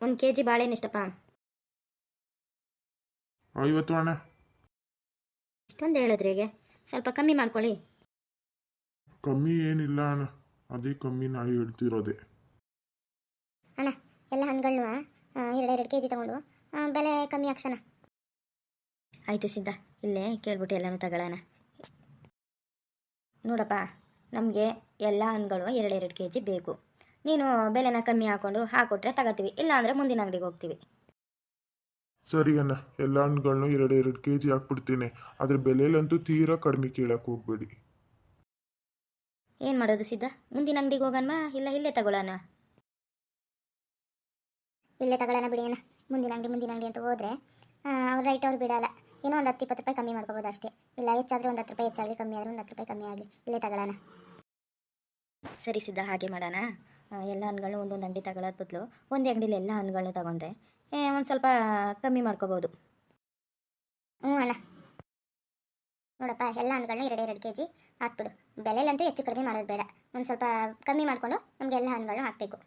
ಒಂದು K G ಬಾಳೆಹಣ್ಣು ಎಷ್ಟಪ್ಪ? ಐವತ್ತು ಅಣ್ಣ. ಇಷ್ಟೊಂದು ಹೇಳಿದ್ರಿ ಹೇಗೆ? ಸ್ವಲ್ಪ ಕಮ್ಮಿ ಮಾಡ್ಕೊಳ್ಳಿ. ಕಮ್ಮಿ ಏನಿಲ್ಲ ಅಣ್ಣ. ಅದೇ ಕಮ್ಮಿ ನಾವು ಹೇಳ್ತಿರೋದೆ. ಅಣ್ಣ ಎಲ್ಲ ಹಣ್ಣುಗಳನ್ನ ಎರಡು ಕೆ ಜಿ ತೊಗೊಂಡು ಬೆಲೆ ಕಮ್ಮಿ ಹಾಕ್ಸಣ. ಆಯಿತು ಸಿದ್ಧ ಇಲ್ಲೇ ಕೇಳ್ಬಿಟ್ಟು ಎಲ್ಲನೂ ತಗೊಳ್ಳೋಣ ನೋಡಪ್ಪ ನಮಗೆ ಎಲ್ಲ ಹಣ್ಣುಗಳು ಎರಡೆರಡು ಕೆ ಜಿ ಬೇಕು. ನೀನು ಬೆಲೆನ ಕಮ್ಮಿ ಹಾಕೊಂಡು ಹಾಕೊಟ್ರೆ ತಗೋತೀವಿ ಇಲ್ಲಾಂದ್ರೆ ಅಂದರೆ ಮುಂದಿನ ಅಂಗಡಿಗೆ ಹೋಗ್ತೀವಿ. ಸರಿ ಅಣ್ಣ ಎಲ್ಲ ಹಣ್ಣುಗಳನ್ನು ಎರಡು ಎರಡು ಕೆ ಜಿ ಹಾಕ್ಬಿಡ್ತೀನಿ. ಅದ್ರ ಬೆಲೆಯಲ್ಲಂತೂ ತೀರಾ ಕಡಿಮೆ ಕೇಳಕ್ಕೆ ಹೋಗ್ಬೇಡಿ. ಏನು ಮಾಡೋದು ಸಿದ್ಧ? ಮುಂದಿನ ಅಂಗಡಿಗೆ ಹೋಗಣ ಇಲ್ಲ ಇಲ್ಲೇ ತಗೊಳ್ಳೋಣ? ಇಲ್ಲೇ ತಗೊಳ್ಳೋಣ ಬಿಡಿ ಅಣ್ಣ. ಮುಂದಿನ ಅಂಗಡಿ ಮುಂದಿನ ಅಂಗಡಿ ಅಂತ ಹೋದ್ರೆ ಅವ್ರ ರೈಟ್ ಅವ್ರು ಬಿಡಲ್ಲ. ಏನೋ ಒಂದು ಹತ್ತು ಇಪ್ಪತ್ತು ರೂಪಾಯಿ ಕಮ್ಮಿ ಮಾಡ್ಕೋಬೋದು ಅಷ್ಟೇ. ಇಲ್ಲ ಹೆಚ್ಚಾದ್ರೆ ಒಂದು ಹತ್ತು ರೂಪಾಯಿ ಹೆಚ್ಚಾಗಲಿ ಕಮ್ಮಿ ಆದರೆ ಒಂದು ಹತ್ತು ರೂಪಾಯಿ ಕಮ್ಮಿ ಆಗಲಿ. ಇಲ್ಲೇ ತಗೊಳ್ಳೋಣ. ಸರಿ ಸಿದ್ಧ ಹಾಗೆ ಮಾಡೋಣ. ಎಲ್ಲ ಹಣ್ಣುಗಳನ್ನ ಒಂದೊಂದು ಅಂಗಡಿ ತಗೊಳ್ಳೋದು ಬದಲು ಒಂದೇ ಅಂಗಡಿಲಿ ಎಲ್ಲ ಹಣ್ಣುಗಳನ್ನ ತಗೊಂಡ್ರೆ ಒಂದು ಸ್ವಲ್ಪ ಕಮ್ಮಿ ಮಾಡ್ಕೋಬೋದು. ಹ್ಞೂ ಅಣ್ಣ. ನೋಡಪ್ಪ ಎಲ್ಲ ಹಣ್ಣುಗಳನ್ನ ಎರಡು ಎರಡು ಕೆ ಜಿ ಹಾಕ್ಬಿಡು. ಬೆಲೆಯಲ್ಲಂತೂ ಹೆಚ್ಚು ಕಡಿಮೆ ಮಾಡೋದು ಬೇಡ. ಒಂದು ಸ್ವಲ್ಪ ಕಮ್ಮಿ ಮಾಡಿಕೊಂಡು ನಮಗೆ ಎಲ್ಲ ಹಣ್ಣುಗಳನ್ನ ಹಾಕಬೇಕು.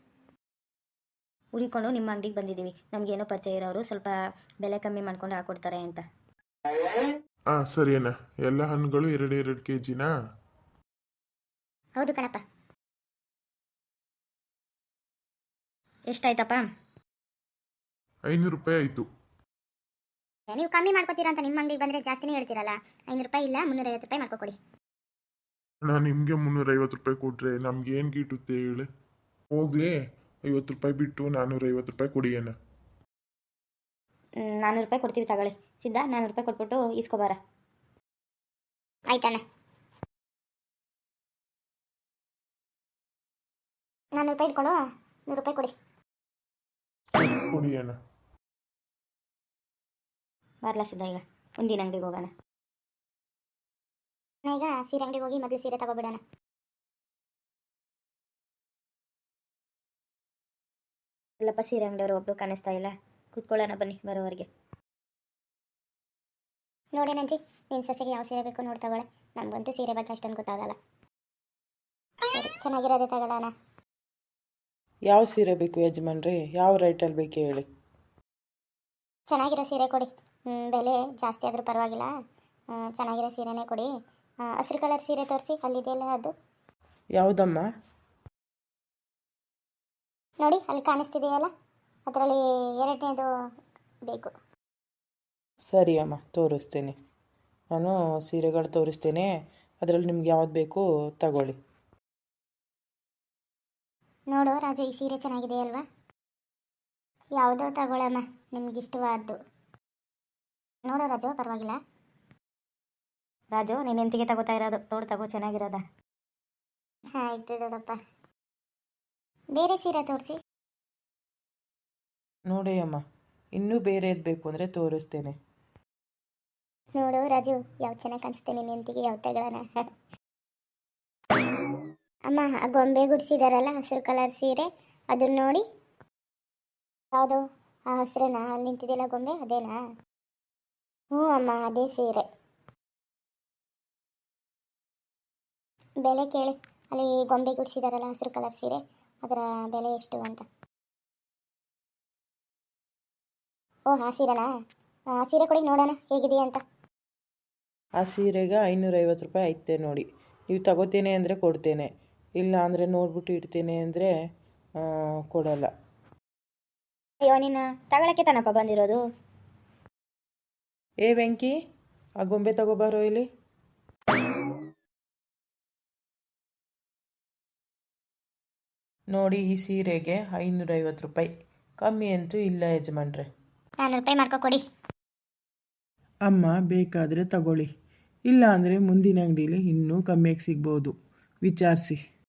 ಉರಿಕೊಂಡು ನಿಮ್ಮ ಅಂಗಡಿಗೆ ಬಂದಿದ್ದೀವಿ. ಏನೋ ಪರಿಚಯ ಇರೋರು ಸ್ವಲ್ಪ ಬೆಲೆ ಕಮ್ಮಿ ಮಾಡ್ಕೊಂಡು ಹಾಕೊಡ್ತಾರೆ ಅಂತ. ಹಾಂ ಸರಿ ಅಣ್ಣ. ಎಲ್ಲ ಹಣ್ಣುಗಳು ಎರಡು ಎರಡು ಕೆ ಜಿನಾ ಹೌದು ಕಣಪ್ಪ. ಎಷ್ಟಾಯ್ತಪ್ಪ? ಐನೂರು ರೂಪಾಯಿ ಆಯಿತು. ನೀವು ಕಮ್ಮಿ ಮಾಡ್ಕೋತೀರಾ ಅಂತ ನಿಮ್ಮ ಅಂಗಡಿಗೆ ಬಂದರೆ ಜಾಸ್ತಿನೇ ಹೇಳ್ತೀರಲ್ಲ? ಐನೂರು ರೂಪಾಯಿ ಇಲ್ಲ ಮುನ್ನೂರೈವತ್ತು ರೂಪಾಯಿ ಮಾಡ್ಕೊಕೊಡಿ. ನಾನು ನಿಮಗೆ ಮುನ್ನೂರೈವತ್ತು ರೂಪಾಯಿ ಕೊಟ್ಟರೆ ನಮ್ಗೆ ಏನು ಗಿಟ್ಟುತ್ತೆ ಹೇಳಿ? ಹೋಗ್ಲಿ ಐವತ್ತು ರೂಪಾಯಿ ಬಿಟ್ಟು ನಾನ್ನೂರೈವತ್ತು ರೂಪಾಯಿ ಕೊಡಿ ಅಣ್ಣ. ನಾನ್ನೂರು ರೂಪಾಯಿ ಕೊಡ್ತೀವಿ ತಗೊಳ್ಳಿ. ಸಿದ್ಧ ನಾನ್ನೂರು ರೂಪಾಯಿ ಕೊಟ್ಬಿಟ್ಟು ಈಸ್ಕೊಬಾರ ಆಯ್ತಣ್ಣ. ನಾನ್ನೂರು ರೂಪಾಯಿ ಇಟ್ಕೊಂಡು ನೂರು ರೂಪಾಯಿ ಕೊಡಿ. ಕೊಡಿ ಅಣ್ಣ ಸಿದ್ಧ ಈಗ. ಮುಂದಿನ ಅಂಗಡಿಗೆ ಹೋಗೋಣ. ಈಗ ಸೀರೆ ಅಂಗಡಿಗೆ ಹೋಗಿ ಮೊದಲು ಸೀರೆ ತಗೋಬಿಡೋಣ. ಇಲ್ಲಪ್ಪ ಸೀರೆ ಅಂಗಡಿಯವರು ಒಬ್ರು ಕಾಣಿಸ್ತಾ ಇಲ್ಲ. ಕೂತ್ಕೊಳ್ಳೋಣ ಬನ್ನಿ ಬರೋವರೆಗೆ. ನೋಡಿ ನಿನ್ ಸೊಸೆಗೆ ಯಾವ ಸೀರೆ ಬೇಕು ನೋಡಿ ತಗೊಳ್ಳೆ ನಮಗಂತೂ ಸೀರೆ ಬಗ್ಗೆ ಅಷ್ಟೊಂದು ಗೊತ್ತಾಗಲ್ಲ. ಸರಿ, ಚೆನ್ನಾಗಿರೋದೇ ತಗೊಳ್ಳೋಣ ಯಾವ ಸೀರೆ ಬೇಕು ಯಜಮಾನ್ರಿ? ಯಾವ ರೇಟಲ್ಲಿ ಬೇಕು ಹೇಳಿ. ಚೆನ್ನಾಗಿರೋ ಸೀರೆ ಕೊಡಿ. ಹ್ಮ್, ಬೆಲೆ ಜಾಸ್ತಿ ಆದರೂ ಪರವಾಗಿಲ್ಲ. ಆ, ಚೆನ್ನಾಗಿರೋ ಸೀರೆನೇ ಕೊಡಿ. ಹಸಿರು ಕಲರ್ ಸೀರೆ ತೋರಿಸಿ ಅಲ್ಲಿದೆಯಲ್ಲ ಅದು. ಯಾವುದಮ್ಮ? ನೋಡಿ ಅಲ್ಲಿ ಕಾಣಿಸ್ತಿದೆಯಲ್ಲ? ಅದರಲ್ಲಿ ಎರಡನೇದು ಬೇಕು. ಸರಿ ಅಮ್ಮ ತೋರಿಸ್ತೀನಿ. ನಾನು ಸೀರೆಗಳು ತೋರಿಸ್ತೀನಿ. ಅದರಲ್ಲಿ ನಿಮ್ಗೆ ಯಾವ್ದು ಬೇಕು ತಗೊಳ್ಳಿ. ನೋಡು ರಾಜು ಈ ಸೀರೆ ಚೆನ್ನಾಗಿದೆ ಅಲ್ವಾ ಯಾವುದೋ ತಗೊಳ್ಳಮ್ಮ ನಿಮ್ಗಿಷ್ಟವಾದ್ದು. ನೋಡು ರಾಜು ಪರವಾಗಿಲ್ಲ. ರಾಜು ನೀನು ಎಂತಿಗೆ ತಗೋತಾ ಇರೋದು? ನೋಡು ತಗೋ ಚೆನ್ನಾಗಿರೋದ. ಆಯ್ತು ದೊಡ್ಡಪ್ಪ ಬೇರೆ ಸೀರೆ ತೋರಿಸಿ. ನೋಡಿ ಅಮ್ಮ ಇನ್ನೂ ಬೇರೆದು ಬೇಕು ಅಂದರೆ ತೋರಿಸ್ತೇನೆ. ನೋಡು ರಾಜು ಯಾವ ಚೆನ್ನಾಗಿ ಕಾಣಿಸುತ್ತೆ ನಿನ್ನ ಹೆಂಡತಿಗೆ ಯಾವ ತಗೊಳ್ಳೋಣ ಅಮ್ಮ, ಆ ಗೊಂಬೆ ಗುಡಿಸಿದಾರಲ್ಲ, ಹಸಿರು ಕಲರ್ ಸೀರೆ, ಅದನ್ನ ನೋಡಿ. ಯಾವುದು? ಆ ಹಸಿರೇನಾ? ಅಲ್ಲಿ ನಿಂತಿದೆಯಲ್ಲ ಗೊಂಬೆ? ಅದೇನಾ? ಹ್ಞೂ ಅಮ್ಮ, ಅದೇ ಸೀರೆ. ಬೆಲೆ ಕೇಳಿ. ಅಲ್ಲಿ ಗೊಂಬೆ ಗುಡಿಸಿದಾರಲ್ಲ, ಹಸಿರು ಕಲರ್ ಸೀರೆ, ಅದರ ಬೆಲೆ ಎಷ್ಟು ಅಂತ. ಓ, ಆ ಸೀರೆನಾ? ಆ ಸೀರೆ ಕೊಡಿ, ನೋಡೋಣ ಹೇಗಿದೆಯಾ ಅಂತ. ಆ ಸೀರೆಗೆ ಐನೂರೈವತ್ತು ರೂಪಾಯಿ ಐತೆ ನೋಡಿ. ನೀವು ತಗೋತೇನೆ ಅಂದರೆ ಕೊಡ್ತೇನೆ. ಇಲ್ಲ ಅಂದರೆ ನೋಡ್ಬಿಟ್ಟು ಇಡ್ತೀನಿ ಅಂದರೆ ಕೊಡಲ್ಲ. ಅಯ್ಯೋ ನೀನು ತಗೊಳಕ್ಕೆ ತಾನಪ್ಪ ಬಂದಿರೋದು? ಏ ವೆಂಕಿ ಆ ಗೊಂಬೆ ತಗೋಬಾರೋ ಇಲ್ಲಿ. ನೋಡಿ ಈ ಸೀರೆಗೆ ಐನೂರೈವತ್ತು ರೂಪಾಯಿ. ಕಮ್ಮಿ ಅಂತೂ ಇಲ್ಲ ಯಜಮಾನ್ರೆ. ನಾನ್ನೂರು ರೂಪಾಯಿ ಮಾಡ್ಕೊ ಕೊಡಿ. ಅಮ್ಮ ಬೇಕಾದರೆ ತಗೊಳ್ಳಿ. ಇಲ್ಲ ಅಂದರೆ ಮುಂದಿನ ಅಂಗಡೀಲಿ ಇನ್ನೂ ಕಮ್ಮಿಯಾಗಿ ಸಿಗ್ಬೋದು. ವಿಚಾರಿಸಿ.